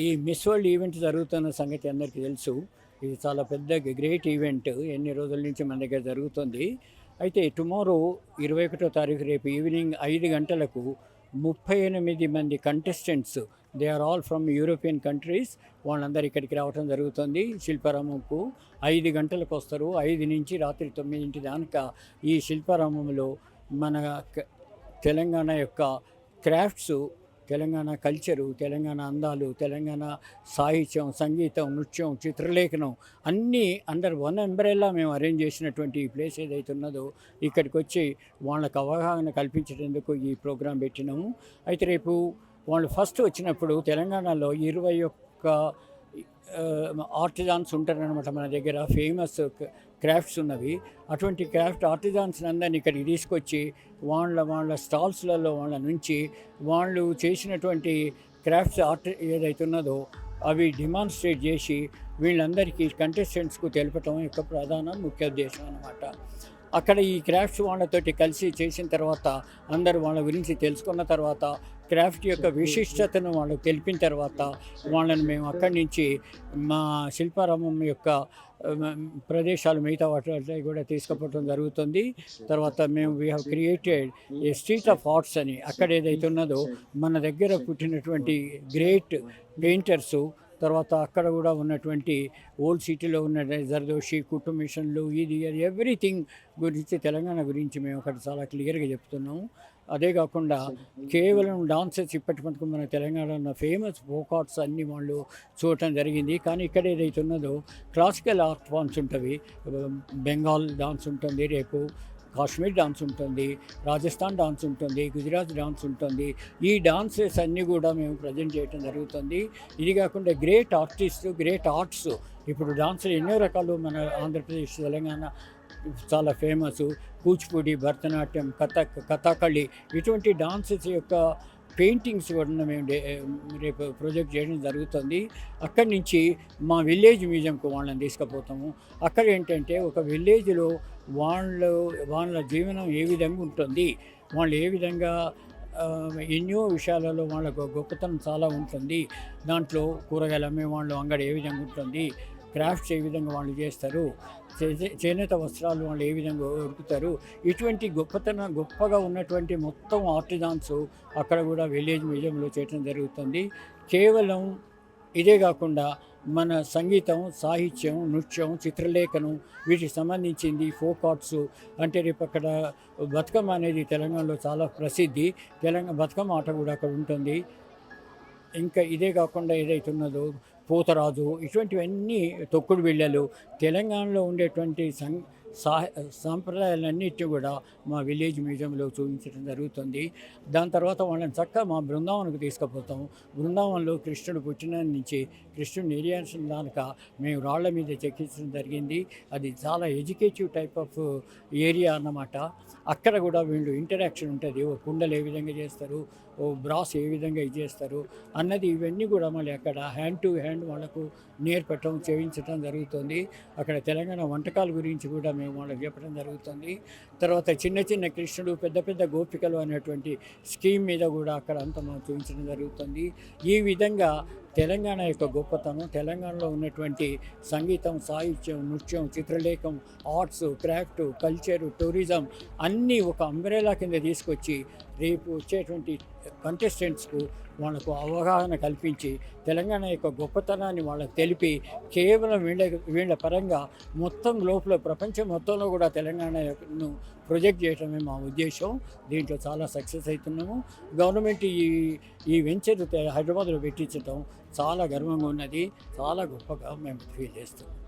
ఈ miss world event జరుగుతున్న సంగతి అందరికీ తెలుసు. ఇది చాలా పెద్ద గ్రేట్ ఈవెంట్. ఎన్ని రోజుల నుంచి మన దగ్గర జరుగుతుంది. అయితే టుమారో ఇరవై ఒకటో తారీఖు రేపు ఈవినింగ్ ఐదు గంటలకు ముప్పై ఎనిమిది మంది contestants they are all from European countries వాళ్ళందరూ ఇక్కడికి రావడం జరుగుతుంది. శిల్పారామంకు ఐదు గంటలకు వస్తారు. ఐదు నుంచి రాత్రి తొమ్మిదింటి దాకా ఈ శిల్పారామంలో మన క- తెలంగాణ యొక్క క్రాఫ్ట్స్ తెలంగాణ కల్చరు తెలంగాణ అందాలు తెలంగాణ సాహిత్యం సంగీతం నృత్యం చిత్రలేఖనం అన్నీ అందరు వన్ అంబ్రెల్లా మేము అరేంజ్ చేసినటువంటి ఈ ప్లేస్ ఏదైతే ఉన్నదో ఇక్కడికి వచ్చి వాళ్ళకు అవగాహన కల్పించేందుకు ఈ ప్రోగ్రాం పెట్టినాము. అయితే రేపు వాళ్ళు ఫస్ట్ వచ్చినప్పుడు తెలంగాణలో ఇరవై ఒక్క ఆర్టిజాన్స్ ఉంటారనమాట మన దగ్గర ఫేమస్ క్రాఫ్ట్స్ ఉన్నవి. అటువంటి క్రాఫ్ట్ ఆర్టిజాన్స్ అందరినీ ఇక్కడికి తీసుకొచ్చి వాళ్ళ వాళ్ళ స్టాల్స్లలో వాళ్ళ నుంచి వాళ్ళు చేసినటువంటి క్రాఫ్ట్స్ ఆర్ట్ ఏదైతే ఉన్నదో అవి డిమాన్స్ట్రేట్ చేసి వీళ్ళందరికీ కంటెస్టెంట్స్కు తెలపటం యొక్క ప్రధాన ముఖ్య ఉద్దేశం అనమాట అక్కడ ఈ క్రాఫ్ట్స్ వాళ్ళతోటి కలిసి చేసిన తర్వాత అందరూ వాళ్ళ గురించి తెలుసుకున్న తర్వాత క్రాఫ్ట్ యొక్క విశిష్టతను వాళ్ళకి తెలిపిన తర్వాత వాళ్ళని మేము అక్కడి నుంచి మా శిల్పారామం యొక్క ప్రదేశాలు మిగతా వాటి కూడా తీసుకుపోవడం జరుగుతుంది. తర్వాత మేము we have created a street of arts అని అక్కడ ఏదైతే ఉన్నదో మన దగ్గర పుట్టినటువంటి గ్రేట్ పెయింటర్సు తర్వాత అక్కడ కూడా ఉన్నటువంటి ఓల్డ్ సిటీలో ఉన్న జర్దోషి కుటుంబిషన్లు ఇది అది ఎవ్రీథింగ్ గురించి తెలంగాణ గురించి మేము అక్కడ చాలా క్లియర్గా చెప్తున్నాము. అదే కాకుండా కేవలం డాన్సెస్ ఇప్పటి మటుకు మన తెలంగాణలో ఉన్న ఫేమస్ ఫోక్ ఆర్ట్స్ అన్ని వాళ్ళు చూడటం జరిగింది. కానీ ఇక్కడ ఏదైతే ఉన్నదో క్లాసికల్ ఆర్ట్ ఫామ్స్ ఉంటుంది బెంగాల్ డాన్స్ ఉంటుంది రేపు. కాశ్మీర్ డాన్స్ ఉంటుంది రాజస్థాన్ డాన్స్ ఉంటుంది గుజరాత్ డాన్స్ ఉంటుంది. ఈ డాన్సెస్ అన్నీ కూడా మేము ప్రజెంట్ చేయడం జరుగుతుంది. ఇది కాకుండా గ్రేట్ ఆర్టిస్ట్ గ్రేట్ ఆర్ట్స్. ఇప్పుడు డాన్సులు ఎన్నో రకాలు మన ఆంధ్రప్రదేశ్ తెలంగాణ చాలా ఫేమస్. కూచిపూడి భరతనాట్యం కథక్ కథాకళి. ఇటువంటి డాన్సెస్ యొక్క పెయింటింగ్స్ కూడా మేము రేపు ప్రొజెక్ట్ చేయడం జరుగుతుంది. అక్కడి నుంచి మా విలేజ్ మ్యూజియంకు వాళ్ళని తీసుకుపోతాము. అక్కడ ఏంటంటే ఒక విలేజ్లో వాళ్ళు వాళ్ళ జీవనం ఏ విధంగా ఉంటుంది వాళ్ళు ఏ విధంగా ఎన్నో విషయాలలో వాళ్ళకు గొప్పతనం చాలా ఉంటుంది. దాంట్లో కూరగాయలు అమ్మే వాళ్ళు అంగడి ఏ విధంగా ఉంటుంది క్రాఫ్ట్స్ ఏ విధంగా వాళ్ళు చేస్తారు చేనేత వస్త్రాలు వాళ్ళు ఏ విధంగా ఉరుకుతారు ఇటువంటి గొప్పతనం గొప్పగా ఉన్నటువంటి మొత్తం ఆర్టిజాన్స్ అక్కడ కూడా విలేజ్ మ్యూజియంలో చేయడం జరుగుతుంది. కేవలం ఇదే కాకుండా మన సంగీతం సాహిత్యం నృత్యం చిత్రలేఖనం వీటికి సంబంధించింది ఫోక్ ఆర్ట్స్ అంటే రేపు అక్కడ బతుకమ్మ అనేది తెలంగాణలో చాలా ప్రసిద్ధి. తెలంగాణ బతుకమ్మ ఆట కూడా అక్కడ ఉంటుంది. ఇంకా ఇదే కాకుండా ఏదైతే ఉన్నదో ఇటువంటివన్నీ తొక్కుడు బిళ్ళలు తెలంగాణలో ఉండేటువంటి సం సా సాంప్రదాయాలన్నిటి కూడా మా విలేజ్ మ్యూజియంలో చూపించడం జరుగుతుంది. దాని తర్వాత వాళ్ళని చక్కగా మా బృందావనకు తీసుకుపోతాం. బృందావనంలో కృష్ణుడు పుట్టిన నుంచి కృష్ణుడు నిర్యాసం దానిక మేము రాళ్ళ మీద చెక్కించడం జరిగింది. అది చాలా ఎడ్యుకేటివ్ టైప్ ఆఫ్ ఏరియా అన్నమాట. అక్కడ కూడా వీళ్ళు ఇంటరాక్షన్ ఉంటుంది. ఓ కుండలు ఏ విధంగా చేస్తారు? ఓ బ్రాస్ ఏ విధంగా ఇది చేస్తారు? అన్నది ఇవన్నీ కూడా మళ్ళీ అక్కడ హ్యాండ్ టు హ్యాండ్ వాళ్ళకు నేర్పటం చేయించడం జరుగుతుంది. అక్కడ తెలంగాణ వంటకాల గురించి కూడా మేము వాళ్ళకి చెప్పడం జరుగుతుంది. తర్వాత చిన్న చిన్న కృష్ణుడు పెద్ద పెద్ద గోపికలు అనేటువంటి స్కీమ్ మీద కూడా అక్కడ అంతా మనం చూపించడం జరుగుతుంది. ఈ విధంగా తెలంగాణ యొక్క గొప్పతనం తెలంగాణలో ఉన్నటువంటి సంగీతం సాహిత్యం నృత్యం చిత్రలేఖం ఆర్ట్స్ క్రాఫ్ట్ కల్చరు టూరిజం అన్నీ ఒక అంబ్రెలా కింద తీసుకొచ్చి రేపు వచ్చేటువంటి కంటెస్టెంట్స్కు వాళ్ళకు అవగాహన కల్పించి తెలంగాణ యొక్క గొప్పతనాన్ని వాళ్ళకి తెలిపి కేవలం వీళ్ళ వీళ్ళ పరంగా మొత్తం లోపల ప్రపంచం మొత్తంలో కూడా తెలంగాణను ప్రొజెక్ట్ చేయడమే మా ఉద్దేశం. దీంట్లో చాలా సక్సెస్ అవుతున్నాము. గవర్నమెంట్ ఈ ఈ వెంచర్ హైదరాబాద్లో పెట్టించడం చాలా గర్వంగా ఉన్నది. చాలా గొప్పగా మేము ఫీల్ చేస్తున్నాం.